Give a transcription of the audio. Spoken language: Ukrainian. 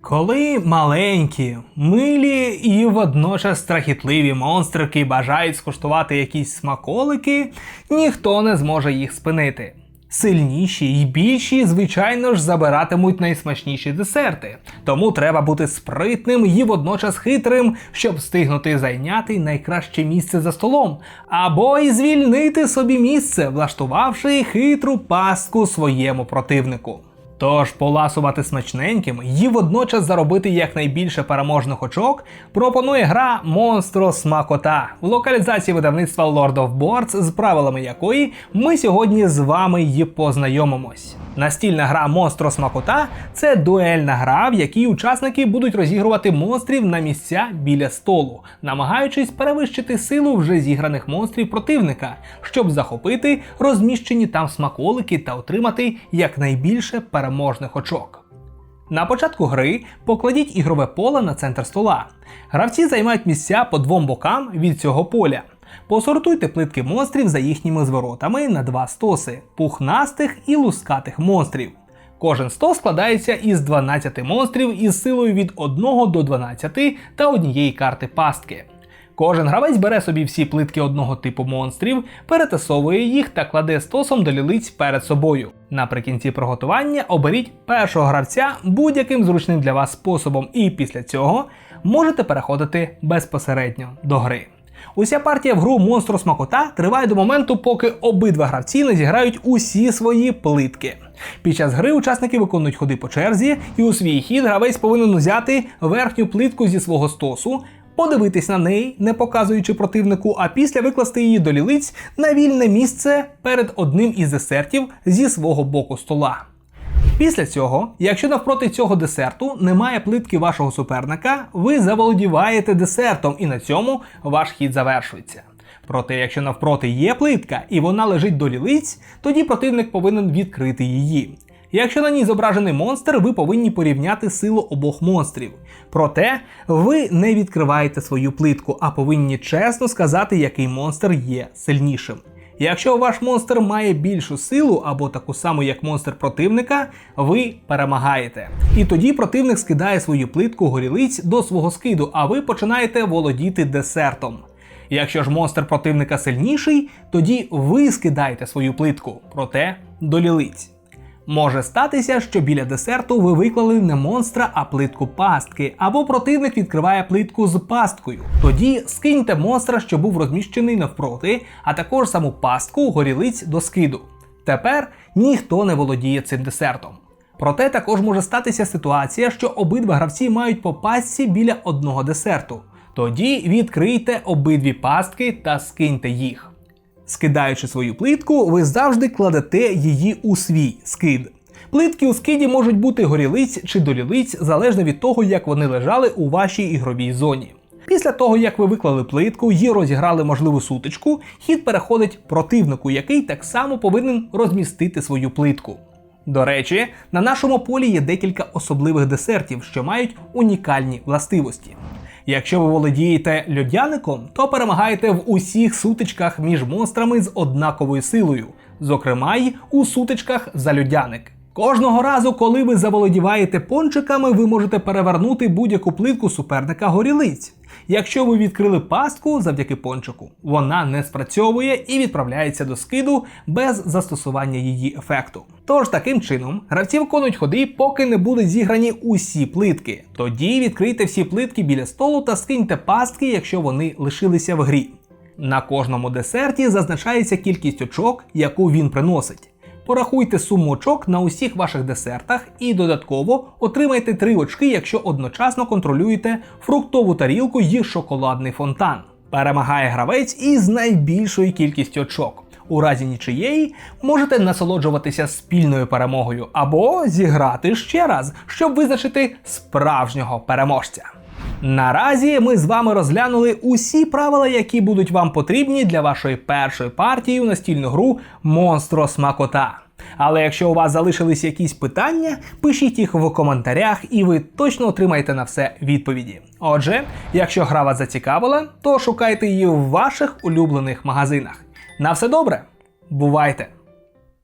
Коли маленькі, милі і водночас страхітливі монстрики бажають скуштувати якісь смаколики, ніхто не зможе їх спинити. Сильніші і більші, звичайно ж, забиратимуть найсмачніші десерти, тому треба бути спритним і водночас хитрим, щоб встигнути зайняти найкраще місце за столом, або й звільнити собі місце, влаштувавши хитру пастку своєму противнику. Тож поласувати смачненьким і водночас заробити якнайбільше переможних очок пропонує гра Монстро Смакота в локалізації видавництва Lord of Boards, з правилами якої ми сьогодні з вами її познайомимось. Настільна гра Монстро Смакота це дуельна гра, в якій учасники будуть розігрувати монстрів на місця біля столу, намагаючись перевищити силу вже зіграних монстрів противника, щоб захопити розміщені там смаколики та отримати якнайбільше переможних очок. На початку гри покладіть ігрове поле на центр стола. Гравці займають місця по двом бокам від цього поля. Посортуйте плитки монстрів за їхніми зворотами на два стоси пухнастих і лускатих монстрів. Кожен стос складається із 12 монстрів із силою від 1 до 12 та однієї карти пастки. Кожен гравець бере собі всі плитки одного типу монстрів, перетасовує їх та кладе стосом до лілиць перед собою. Наприкінці приготування оберіть першого гравця будь-яким зручним для вас способом, і після цього можете переходити безпосередньо до гри. Уся партія в гру Монстро Смакота триває до моменту, поки обидва гравці не зіграють усі свої плитки. Під час гри учасники виконують ходи по черзі, і у свій хід гравець повинен взяти верхню плитку зі свого стосу, подивитись на неї, не показуючи противнику, а після викласти її до лілиць на вільне місце перед одним із десертів зі свого боку стола. Після цього, якщо навпроти цього десерту немає плитки вашого суперника, ви заволодіваєте десертом, і на цьому ваш хід завершується. Проте, якщо навпроти є плитка і вона лежить до лілиць, тоді противник повинен відкрити її. Якщо на ній зображений монстр, ви повинні порівняти силу обох монстрів. Проте ви не відкриваєте свою плитку, а повинні чесно сказати, який монстр є сильнішим. Якщо ваш монстр має більшу силу або таку саму, як монстр противника, ви перемагаєте. І тоді противник скидає свою плитку горілиць до свого скиду, а ви починаєте володіти десертом. Якщо ж монстр противника сильніший, тоді ви скидаєте свою плитку, проте до лілиць. Може статися, що біля десерту ви виклали не монстра, а плитку пастки, або противник відкриває плитку з пасткою. Тоді скиньте монстра, що був розміщений навпроти, а також саму пастку горілиць до скиду. Тепер ніхто не володіє цим десертом. Проте також може статися ситуація, що обидва гравці мають по пастці біля одного десерту. Тоді відкрийте обидві пастки та скиньте їх. Скидаючи свою плитку, ви завжди кладете її у свій скид. Плитки у скиді можуть бути горілиць чи долілиць залежно від того, як вони лежали у вашій ігровій зоні. Після того, як ви виклали плитку і розіграли можливу сутичку, хід переходить противнику, який так само повинен розмістити свою плитку. До речі, на нашому полі є декілька особливих десертів, що мають унікальні властивості. Якщо ви володієте льодяником, то перемагаєте в усіх сутичках між монстрами з однаковою силою, зокрема й у сутичках за льодяник. Кожного разу, коли ви заволодіваєте пончиками, ви можете перевернути будь-яку плитку суперника горілиць. Якщо ви відкрили пастку завдяки пончику, вона не спрацьовує і відправляється до скиду без застосування її ефекту. Тож таким чином гравці виконують ходи, поки не будуть зіграні усі плитки. Тоді відкрийте всі плитки біля столу та скиньте пастки, якщо вони лишилися в грі. На кожному десерті зазначається кількість очок, яку він приносить. Порахуйте суму очок на усіх ваших десертах і додатково отримайте 3 очки, якщо одночасно контролюєте фруктову тарілку і шоколадний фонтан. Перемагає гравець із найбільшою кількістю очок. У разі нічиєї можете насолоджуватися спільною перемогою або зіграти ще раз, щоб визначити справжнього переможця. Наразі ми з вами розглянули усі правила, які будуть вам потрібні для вашої першої партії у настільну гру Монстро Смакота. Але якщо у вас залишились якісь питання, пишіть їх в коментарях, і ви точно отримаєте на все відповіді. Отже, якщо гра вас зацікавила, то шукайте її в ваших улюблених магазинах. На все добре, бувайте!